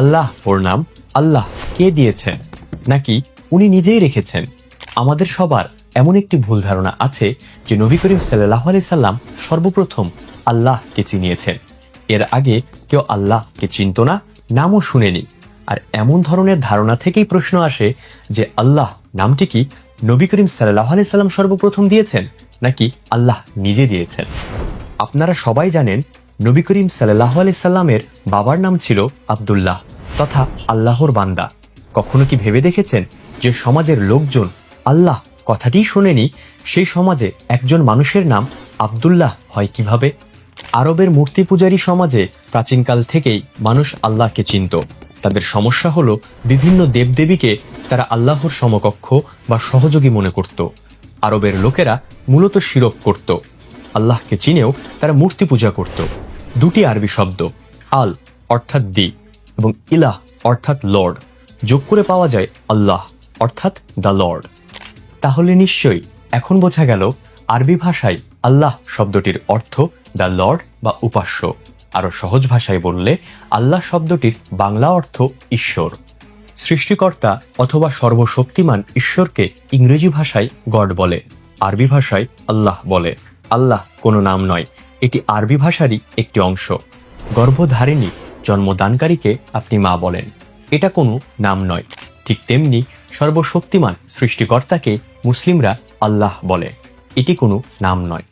আল্লাহ ওর নাম আল্লাহ। কে দিয়েছেন? নাকি উনি নিজেই রেখেছেন? আমাদের সবার এমন একটি ভুল ধারণা আছে যে নবী করিম সাল্লাহ আলি সাল্লাম সর্বপ্রথম আল্লাহকে চিনিয়েছেন। এর আগে কেউ আল্লাহকে চিনত না, নামও শুনেনি। আর এমন ধরনের ধারণা থেকেই প্রশ্ন আসে যে আল্লাহ নামটি কি নবী করিম সাল্লাহ আলি সাল্লাম সর্বপ্রথম দিয়েছেন, নাকি আল্লাহ নিজে দিয়েছেন? আপনারা সবাই জানেন নবী করিম সাল্লাহ আলি সাল্লামের বাবার নাম ছিল আব্দুল্লাহ। তথা আল্লাহর বান্দা। কখনো কি ভেবে দেখেছেন যে সমাজের লোকজন আল্লাহ কথাটি শোনেনি? সেই সমাজে একজন মানুষের নাম আব্দুল্লাহ হয় কীভাবে? আরবের মূর্তি পূজারী সমাজে প্রাচীনকাল থেকেই মানুষ আল্লাহকে চিনত। তাদের সমস্যা হলো বিভিন্ন দেবদেবীকে তারা আল্লাহর সমকক্ষ বা সহযোগী মনে করত। আরবের লোকেরা মূলত শিরক করত। আল্লাহকে চিনেও তারা মূর্তি পূজা করত। দুটি আরবি শব্দ, আল অর্থাৎ দি। এবং ইলাহ, অর্থাৎ লর্ড যোগ করে পাওয়া যায় আল্লাহ, অর্থাৎ দ্য লর্ড তাহলে নিশ্চয়ই এখন বোঝা গেল আরবি ভাষায় আল্লাহ শব্দটির অর্থ দ্য লর্ড বা উপাস্য। আরও সহজ ভাষায় বললে, আল্লাহ শব্দটির বাংলা অর্থ ঈশ্বর। সৃষ্টিকর্তা অথবা সর্বশক্তিমান ঈশ্বরকে ইংরেজি ভাষায় গড বলে, আরবি ভাষায় আল্লাহ বলে। আল্লাহ কোনো নাম নয়, এটি আরবি ভাষারই একটি অংশ। গর্ভধারিণী জন্মদানকারীকে আপনি মা বলেন। এটা কোনো নাম নয়। ঠিক তেমনি সর্বশক্তিমান সৃষ্টিকর্তাকে মুসলিমরা আল্লাহ বলে। এটি কোনো নাম নয়।